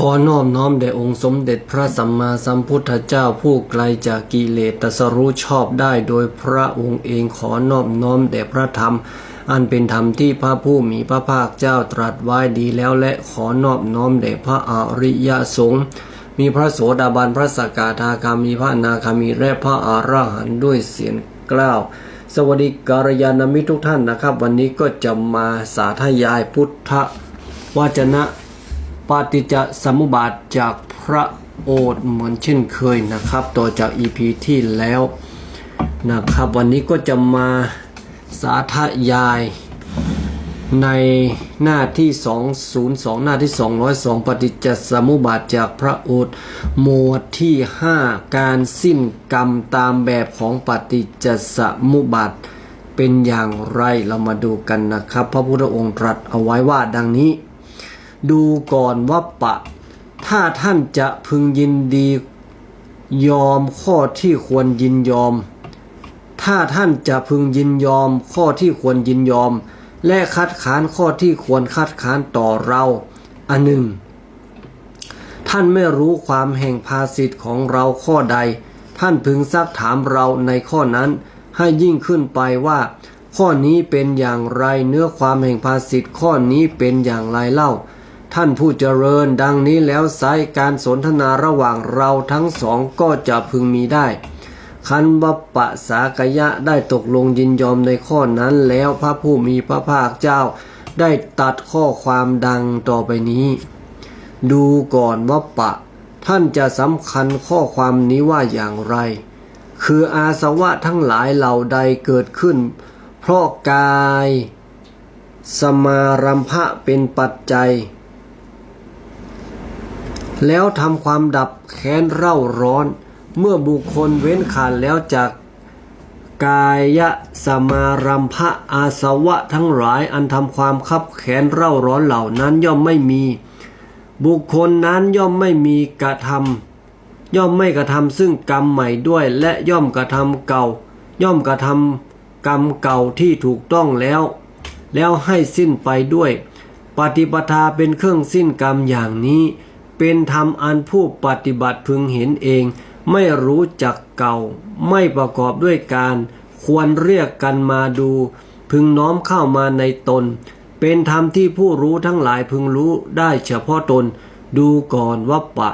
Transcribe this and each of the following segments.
ขอนอบน้อมแด่องค์สมเด็จพระสัมมาสัมพุทธเจ้าผู้ไกลจากกิเลสตรัสรู้ชอบได้โดยพระองค์เองขอนอบน้อมแด่พระธรรม อันเป็นธรรมที่พระผู้มีพระภาคเจ้าตรัสไว้ดีแล้วและขอนอบน้อมแด่พระอริยสงฆ์มีพระโสดาบันพระสกทาคามีพระนาคามีและพระอรหันต์ด้วยเสียงกล้าวสวัสดีการยานมิตรทุกท่านนะครับ วันนี้ก็จะมาสาธยายพุทธวจนะ ปฏิจจสมุปบาทจากพระโอษฐ์เหมือนเช่นเคยนะครับ ต่อจาก EP ที่แล้วนะครับ วันนี้ก็จะมาสาธยายในหน้าที่ 202 หน้าที่ 202 ปฏิจจสมุปบาทจากพระโอษฐ์หมวดที่ 5 การสิ้นกรรมตามแบบของปฏิจจสมุปบาทเป็นอย่างไรเรามาดูกันนะครับ พระพุทธองค์ตรัสเอาไว้ว่าดังนี้ ดูก่อนว่าปะ ถ้าท่านจะพึงยินดียอมข้อที่ควรยินยอม ถ้าท่านจะพึงยินยอมข้อที่ควรยินยอม และคัดค้านข้อที่ควรคัดค้านต่อเรา อันหนึ่ง ท่านไม่รู้ความแห่งภาสิทธิ์ของเราข้อใด ท่านพึงซักถามเราในข้อนั้นให้ยิ่งขึ้นไปว่า ข้อนี้เป็นอย่างไรเนื้อความแห่งภาสิทธิ์ข้อนี้เป็นอย่างไรเล่า ท่านผู้เจริญดังนี้แล้วไซการสนทนาระหว่างเราทั้งสองก็จะพึงมีได้ คันวปะสากยะได้ตกลงยินยอมในข้อนั้นแล้วพระผู้มีพระภาคเจ้า ได้ตัดข้อความดังต่อไปนี้ ดูก่อนว่าปะ ท่านจะสำคัญข้อความนี้ว่าอย่างไร คืออาสวะทั้งหลายเหล่าใดเกิดขึ้น เพราะกาย สมารัมภะเป็นปัจจัย แล้วทำความดับแค้นเร่าร้อน เมื่อบุคคลเว้นขาดแล้วจากกายสมารัมภะอาสวะทั้งหลายอันทำความคับแค้นเร่าร้อนเหล่านั้นย่อมไม่มี บุคคลนั้นย่อมไม่มีกระทำย่อมไม่กระทำซึ่งกรรมใหม่ด้วย และย่อมกระทำเก่า ย่อมกระทำกรรมเก่าที่ถูกต้องแล้ว แล้วให้สิ้นไปด้วย ปฏิปทาเป็นเครื่องสิ้นกรรมอย่างนี้ เป็นธรรมอันผู้ปฏิบัติพึงเห็นเอง ไม่รู้จักเก่า ไม่ประกอบด้วยการ ควรเรียกกันมาดู พึงน้อมเข้ามาในตน เป็นธรรมที่ผู้รู้ทั้งหลายพึงรู้ได้เฉพาะตน ดูก่อนว่าปะ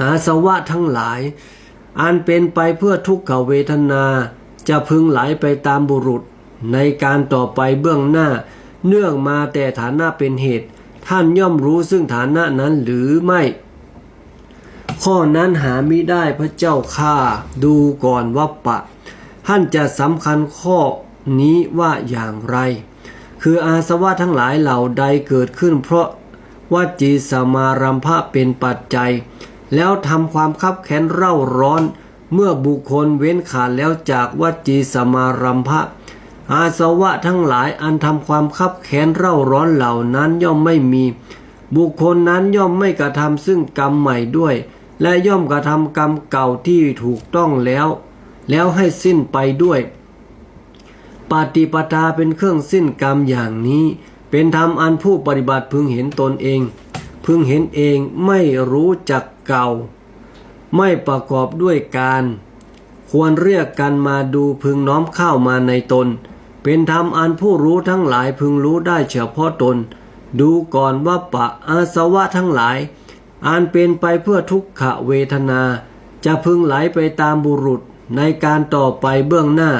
อาสวะทั้งหลาย อันเป็นไปเพื่อทุกขเวทนา จะพึงไหลไปตามบุรุษ ในการต่อไปเบื้องหน้า เนื่องมาแต่ฐานะเป็นเหตุ ท่านย่อมรู้ซึ่งฐานะนั้นหรือไม่ ข้อนั้นหามิได้พระเจ้าข้าดูก่อนว่าปะ ท่านจะสำคัญข้อนี้ว่าอย่างไร คืออาสวะทั้งหลายเหล่าใดเกิดขึ้น เพราะวจีสมารัมภะเป็นปัจจัย แล้วทำความคับแค้นเร่าร้อน เมื่อบุคคลเว้นขาดแล้วจากวจีสมารัมภะ อาสวะทั้งหลายอันทำความคับแค้นเร่าร้อนเหล่านั้นย่อมไม่มี บุคคลนั้นย่อมไม่กระทำซึ่งกรรมใหม่ด้วย และย่อมกระทำกรรมเก่าที่ถูกต้องแล้ว แล้วให้สิ้นไปด้วย ปฏิปทาเป็นเครื่องสิ้นกรรมอย่างนี้ เป็นธรรมอันผู้ปฏิบัติพึงเห็นตนเอง พึงเห็นเองไม่รู้จักเก่า ไม่ประกอบด้วยการควรเรียกกันมาดูพึงน้อมเข้ามาในตน เป็นธรรมอันผู้รู้ทั้งหลายพึงรู้ได้เฉพาะตน ดูก่อนว่าปะอาสวะทั้งหลายอันเป็นไปเพื่อทุกขเวทนา จะพึงไหลไปตามบุรุษในการต่อไปเบื้องหน้า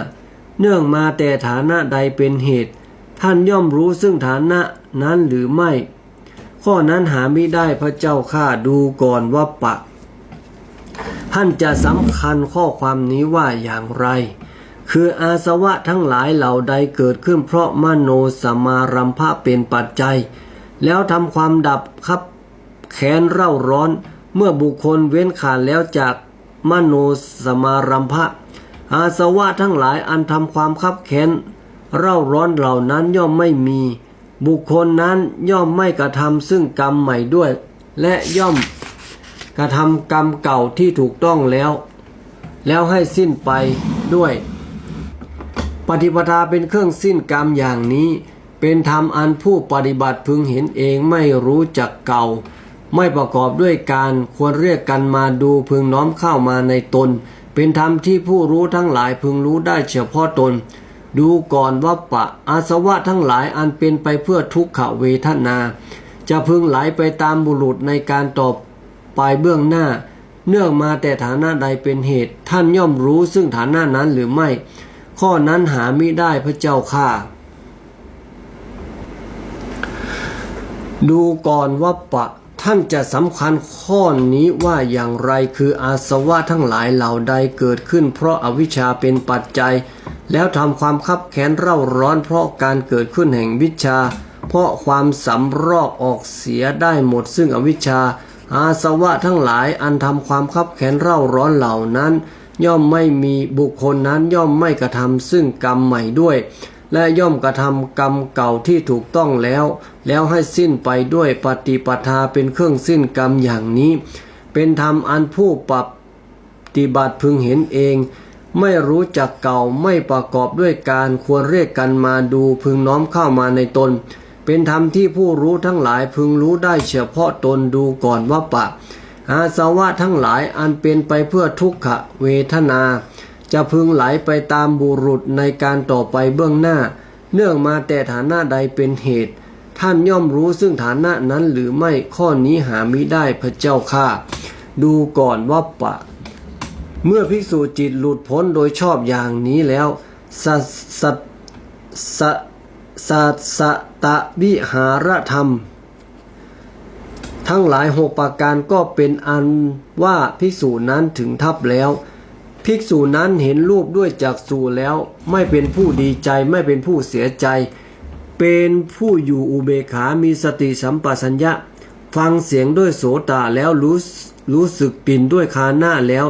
เนื่องมาแต่ฐานะใดเป็นเหตุ ท่านย่อมรู้ซึ่งฐานะนั้นหรือไม่ ข้อนั้นหาไม่ได้พระเจ้าข้าดูก่อนว่าปะ ท่านจะสำคัญข้อความนี้ว่าอย่างไร คืออาสวะทั้งหลายเหล่าใดเกิดขึ้นเพราะมโนสมารัมภะเป็นปัจจัย แล้วทำความดับคับแขนเร่าร้อน เมื่อบุคคลเว้นขาดแล้วจากมโนสมารัมภะอาสวะทั้งหลายอันทำความคับแค้นเร่าร้อนเหล่านั้นย่อมไม่มี บุคคลนั้นย่อมไม่กระทำซึ่งกรรมใหม่ด้วย และย่อมกระทำกรรมเก่าที่ถูกต้องแล้ว แล้วให้สิ้นไปด้วย ปฏิปทาเป็นเครื่องสิ้นกรรมอย่างนี้ เป็นธรรมอันผู้ปฏิบัติพึงเห็นเองไม่รู้จักเก่า ไม่ประกอบด้วยการควรเรียกกันมาดูพึงน้อมเข้ามาในตน เป็นธรรมที่ผู้รู้ทั้งหลายพึงรู้ได้เฉพาะตน ดูก่อนว่าปะอาสวะทั้งหลายอันเป็นไปเพื่อทุกขเวทนา จะพึงไหลไปตามบุรุษในการตอบไปเบื้องหน้า เนื่องมาแต่ฐานะใดเป็นเหตุ ท่านย่อมรู้ซึ่งฐานะนั้นหรือไม่ ข้อนั้นหามิได้พระเจ้าข้าดูก่อนว่าปะท่านจะสำคัญข้อนี้ว่าอย่างไรคืออาสวะทั้งหลายเหล่าใดเกิดขึ้น เพราะอาวิชชาเป็นปัจจัย แล้วทำความคับแค้นเร่าร้อนเพราะการเกิดขึ้นแห่งวิชา เพราะความสำรอกออกเสียได้หมดซึ่งอวิชชา อาสวะทั้งหลายอันทำความคับแค้นเร่าร้อนเหล่านั้น ย่อมไม่มีบุคคลนั้นย่อมไม่กระทำซึ่งกรรมใหม่ด้วย และย่อมกระทำกรรมเก่าที่ถูกต้องแล้ว แล้วให้สิ้นไปด้วยปฏิปทาเป็นเครื่องสิ้นกรรมอย่างนี้ เป็นธรรมอันผู้ปรับฏิบัติพึงเห็นเอง ไม่รู้จักเก่าไม่ประกอบด้วยการควรเรียกกันมาดูพึงน้อมเข้ามาในตน เป็นธรรมที่ผู้รู้ทั้งหลายพึงรู้ได้เฉพาะตนดูก่อนว่าปะ อาสวะทั้งหลายอันเป็นไปเพื่อทุกขเวทนา จะพึงไหลไปตามบุรุษในการต่อไปเบื้องหน้า เนื่องมาแต่ฐานะใดเป็นเหตุ ท่านย่อมรู้ซึ่งฐานะนั้นหรือไม่ข้อนี้หามิได้พระเจ้าข้าดูก่อนว่าปะ เมื่อภิกษุจิตหลุดพ้นโดยชอบอย่างนี้แล้วสัสสัสสะสัสตะวิหารธรรม ทั้งหลายหกประการก็เป็นอันว่าภิกษุนั้นถึงทับแล้ว ภิกษุนั้นเห็นรูปด้วยจักษุแล้ว ไม่เป็นผู้ดีใจไม่เป็นผู้เสียใจ เป็นผู้อยู่อุเบกขามีสติสัมปชัญญะ ฟังเสียงด้วยโสตาแล้วรู้รู้สึกกลิ่นด้วยคาหน้าแล้ว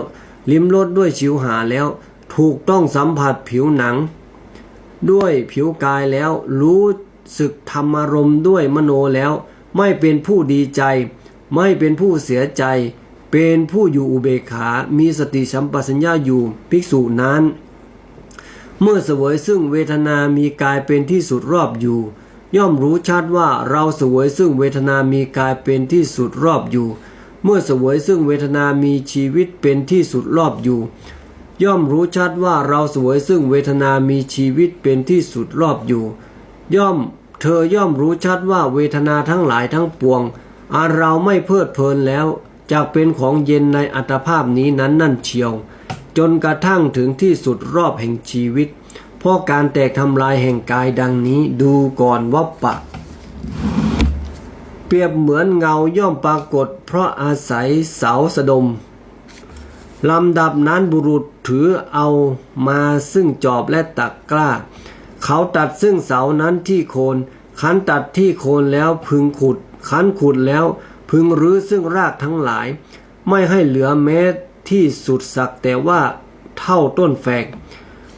ลิ้มรสด้วยชิวหาแล้ว ถูกต้องสัมผัสผิวหนัง ด้วยผิวกายแล้วรู้สึกธรรมารมณ์ด้วยมโนแล้ว ไม่เป็นผู้ดีใจ ไม่เป็นผู้เสียใจ เป็นผู้อยู่อุเบกขา มีสติสัมปชัญญะอยู่ภิกษุนั้น เมื่อเสวยซึ่งเวทนามีกายเป็นที่สุดรอบอยู่ ย่อมรู้ชัดว่าเราเสวยซึ่งเวทนามีกายเป็นที่สุดรอบอยู่ เมื่อเสวยซึ่งเวทนามีชีวิตเป็นที่สุดรอบอยู่ ย่อมรู้ชัดว่าเราเสวยซึ่งเวทนามีชีวิตเป็นที่สุดรอบอยู่ ย่อม เธอย่อมรู้ชัดว่าเวทนาทั้งหลายทั้งปวงอาเราไม่เพลิดเพลินแล้วจากเป็นของเย็นในอัตภาพนี้นั้นนั่นเชียว จนกระทั่งถึงที่สุดรอบแห่งชีวิต เพราะการแตกทำลายแห่งกายดังนี้ดูก่อนวัปปะ เปรียบเหมือนเงาย่อมปรากฏ เพราะอาศัยเสาสะดมลำดับนั้นบุรุษถือเอามาซึ่งจอบและตักกล้า เขาตัดซึ่งเสานั้นที่โคนขันตัดที่โคนแล้วพึงขุดขันขุดแล้วพึงรื้อซึ่งรากทั้งหลาย ไม่ให้เหลือแม้ที่สุดสักแต่ว่าเท่าต้นแฝก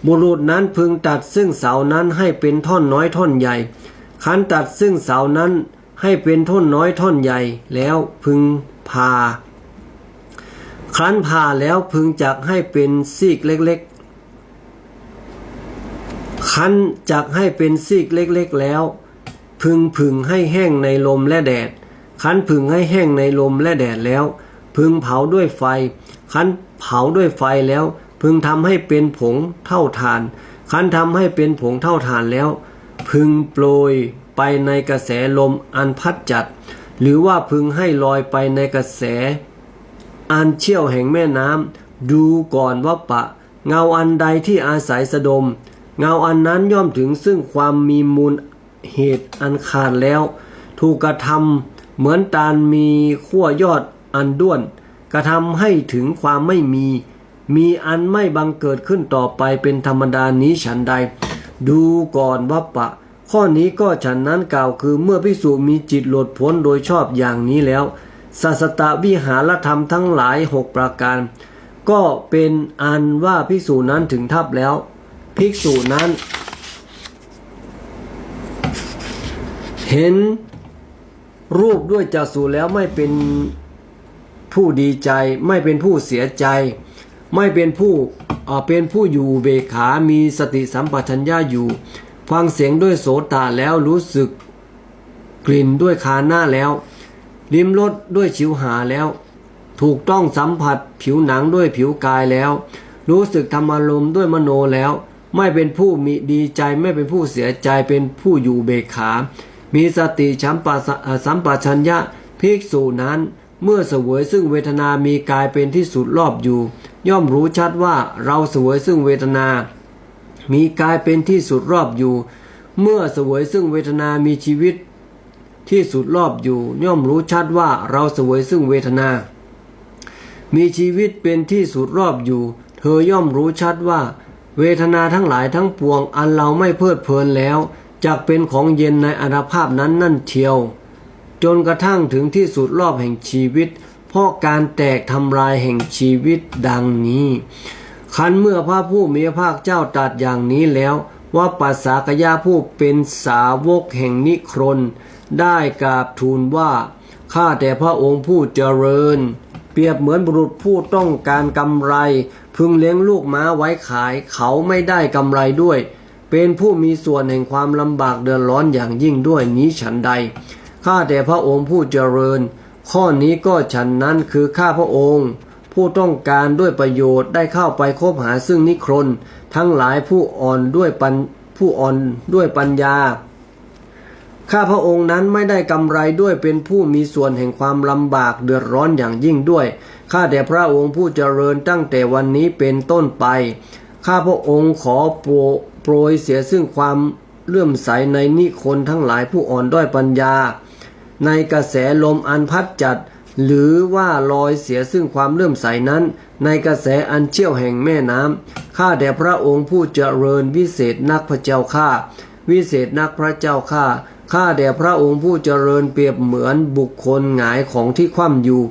บุรุษนั้นพึงตัดซึ่งเสานั้นให้เป็นท่อนน้อยท่อนใหญ่ขันตัดซึ่งเสานั้นให้เป็นท่อนน้อยท่อนใหญ่แล้วพึงพาครั้นผ่าแล้วพึงจักให้เป็นซีกเล็ก คั้นจักให้เป็นซีกเล็กๆแล้ว พึงผึ่งให้แห้งในลมและแดด คั้นผึ่งให้แห้งในลมและแดดแล้ว พึงเผาด้วยไฟ คั้นเผาด้วยไฟแล้ว พึงทำให้เป็นผงเท่าทาน คั้นทำให้เป็นผงเท่าทานแล้ว พึงโปรยไปในกระแสลมอันพัดจัด หรือว่าพึงให้ลอยไปในกระแส อันเชี่ยวแห่งแม่น้ำดูก่อนว่าปะ เงาอันใดที่อาศัยสะดม เงาอันนั้นย่อมถึงซึ่งความมีมูลเหตุอันขาดแล้ว ถูกกระทำเหมือนตาลมีขั้วยอดอันด้วน กระทำให้ถึงความไม่มี มีอันไม่บังเกิดขึ้นต่อไปเป็นธรรมดานี้ฉันใด ดูก่อนว่าปะ ข้อนี้ก็ฉันนั้นกล่าวคือเมื่อพิสูจมีจิตหลุดพ้นโดยชอบอย่างนี้แล้วสัสตวิหารธรรมทั้งหลายหกประการ ก็เป็นอันว่าภิกษุนั้นถึงทับแล้ว ภิกษุนั้น เห็นรูปด้วยจักษุแล้วไม่เป็นผู้ดีใจ ไม่เป็นผู้เสียใจ ไม่เป็นผู้เป็นผู้อยู่เบขามีสติสัมปชัญญะอยู่ ฟังเสียงด้วยโสตาแล้วรู้สึกกลิ่นด้วยคาหน้าแล้ว ลิ้มรสด้วยชิวหาแล้ว ถูกต้องสัมผัสผิวหนังด้วยผิวกายแล้ว รู้สึกธรรมารมด้วยมโนแล้ว ไม่เป็นผู้มีดีใจไม่เป็นผู้เสียใจเป็นผู้อยู่เบกขา มีสติชัมปะสัมปชัญญะภิกษุนั้น เมื่อเสวยซึ่งเวทนามีกายเป็นที่สุดรอบอยู่ ย่อมรู้ชัดว่าเราเสวยซึ่งเวทนา มีกายเป็นที่สุดรอบอยู่ เมื่อเสวยซึ่งเวทนามีชีวิตที่สุดรอบอยู่ ย่อมรู้ชัดว่าเราเสวยซึ่งเวทนา มีชีวิตเป็นที่สุดรอบอยู่ เธอย่อมรู้ชัดว่า เวทนาทั้งหลายทั้งปวง อันเราไม่เพลิดเพลินแล้วจักเป็นของเย็นในอนาภาพนั้นนั่นเทียว จนกระทั่งถึงที่สุดรอบแห่งชีวิตเพราะการแตกทำลายแห่งชีวิตดังนี้ คันเมื่อพระผู้มีพระภาคเจ้าตรัสอย่างนี้แล้ว ว่าปัสสากยาผู้เป็นสาวกแห่งนิครน ได้กราบทูลว่าข้าแต่พระองค์ผู้เจริญ เปรียบเหมือนบุรุษผู้ต้องการกำไร พึงเลี้ยงลูกม้าไว้ขาย เขาไม่ได้กำไรด้วย เป็นผู้มีส่วนแห่งความลำบากเดือดร้อนอย่างยิ่งด้วยนี้ฉันใด ข้าแต่พระองค์ผู้เจริญ ข้อนี้ก็ฉันนั้นคือข้าพระองค์ ผู้ต้องการด้วยประโยชน์ได้เข้าไปคบหาซึ่งนิครนทั้งหลายผู้อ่อนด้วยปัญผู้อ่อนด้วยปัญญาข้าพระองค์นั้นไม่ได้กำไรด้วยเป็นผู้มีส่วนแห่งความลำบากเดือดร้อนอย่างยิ่งด้วย ข้าแต่พระองค์ผู้เจริญตั้งแต่วันนี้เป็นต้นไป ข้าพระองค์ขอโปรโปรยเสียซึ่งความเลื่อมใสในนิคนทั้งหลายผู้อ่อนด้อยปัญญา ในกระแสลมอันพัดจัด หรือว่าลอยเสียซึ่งความเลื่อมใสนั้น ในกระแสอันเชี่ยวแห่งแม่น้ำข้าแต่พระองค์ผู้เจริญวิเศษนักพระเจ้าข้าวิเศษนักพระเจ้าข้าข้าแด่พระองค์ผู้เจริญเปรียบเหมือนบุคคลหงายของที่คว่ำอยู่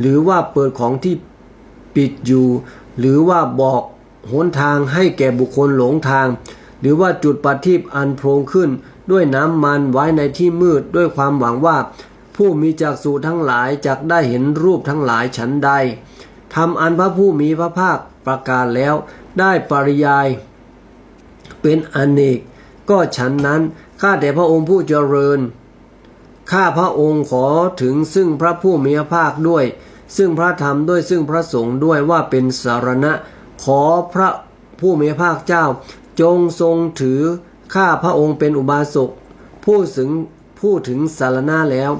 หรือว่าเปิดของที่ปิดอยู่ หรือว่าบอกหนทางให้แก่บุคคลหลงทาง หรือว่าจุดประทีปอันโพรงขึ้น ด้วยน้ำมันไว้ในที่มืดด้วยความหวังว่า ผู้มีจักษุทั้งหลายจักได้เห็นรูปทั้งหลายฉันใดทำอันพระผู้มีพระภาคประกาศแล้ว ได้ปริยาย เป็นอเนก ก็ฉันนั้นข้าแต่พระองค์ผู้เจริญข้าพระองค์ขอถึงซึ่งพระผู้มีพระภาคด้วย ซึ่งพระธรรมด้วยซึ่งพระสงฆ์ด้วยว่าเป็นสารณะ ขอพระผู้มีภาคเจ้า จงทรงถือข้าพระองค์เป็นอุบาสกผู้ถึงผู้ถึงสารณะแล้ว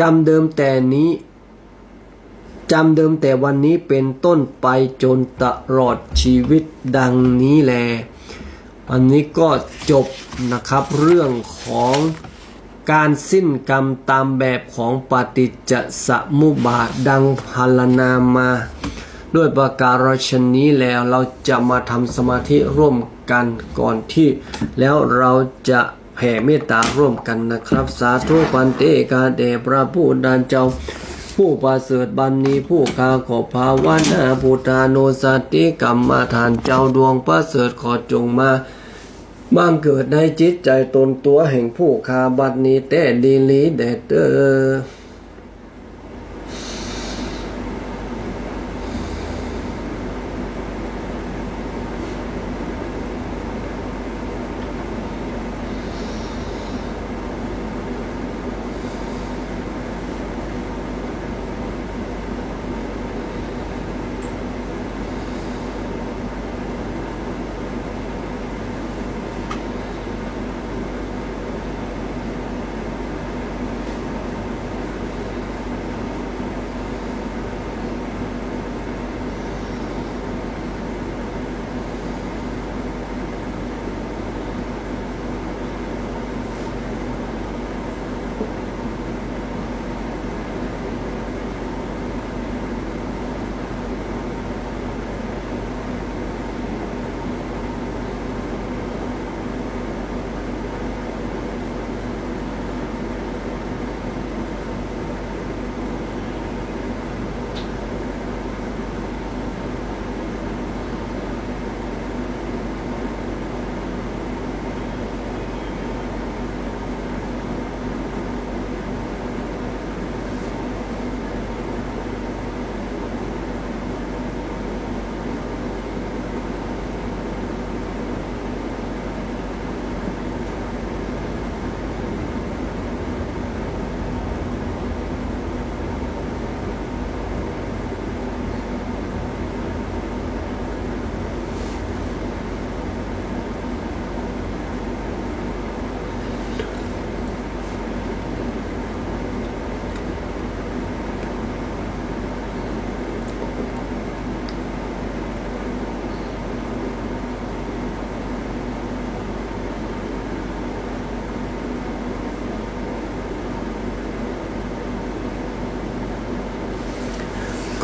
จำเดิมแต่นี้จำเดิมแต่วันนี้เป็นต้นไปจนตลอดชีวิตดังนี้แล อันนี้ก็จบนะครับเรื่องของ การสิ้นกรรมตามแบบของปฏิจจสมุปบาทดังพัลนามา ด้วยประการฉนี้แล้วเราจะมาทำสมาธิร่วมกันก่อนที่ แล้วเราจะแผ่เมตตาร่วมกันนะครับ สาธุปันเตกาเดพระผู้ดานเจ้า ผู้ประเสริฐบันนี้ผู้คาขอภาวนาพุทธานุสติกรรมฐานเจ้าดวงประเสริฐขอจงมา บ้างเกิดในจิตใจตนตัวแห่งผู้คาบัดนี้แต่ดีลีแดเตออ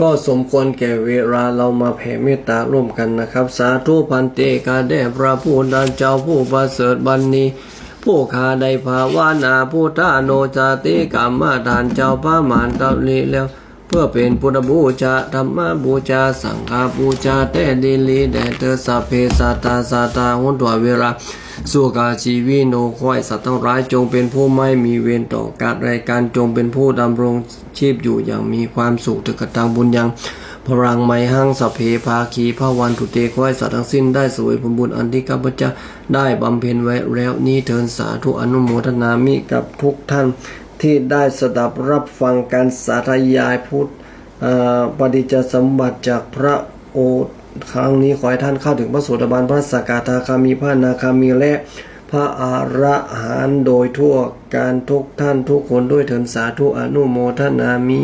ก็สมควรแก่เวลาเรามาแผ่เมตตาร่วมกันนะครับ สาธุพันเตกาแด่พระผู้ดานเจ้าผู้ประเสริฐบันนี้ผู้ขาได้ภาวนาพุทธาโนจาติกรรมาทานเจ้าพระมารตลีแล้ว เพื่อเป็นพุทธบูชาธรรมบูชาสังฆบูชาแต่ดีลีแด่เธอสัพเพสัตตาสัตตาหุนตัวเวลา สุกาชีวิโนคอยสัตว์ทั้งร้ายจงเป็นผู้ไม่มีเวรต่อการรายการจงเป็นผู้ดำรงชีพอยู่อย่างมีความสุขถึงกกตังบุญยังพลังไมหังสเพภาคีพระวันตุเตขอให้สัตว์ทั้งสิ้นได้สวยผลบุญอันที่ข้าพเจ้าได้บำเพ็ญไว้แล้วนี้เทินสาธุอนุโมทนามิกับทุกท่านที่ได้สดับรับฟังการสาธยายพุทธปฏิจจสมบัติจากพระโอษฐ ครั้งนี้ขอให้ท่านเข้าถึงพระโสดาบันพระสกทาคามีพระนาคามีและพระอระหันต์โดยทั่วการทุกท่านทุกคนด้วยเถินสาธุอนุโมทนามิ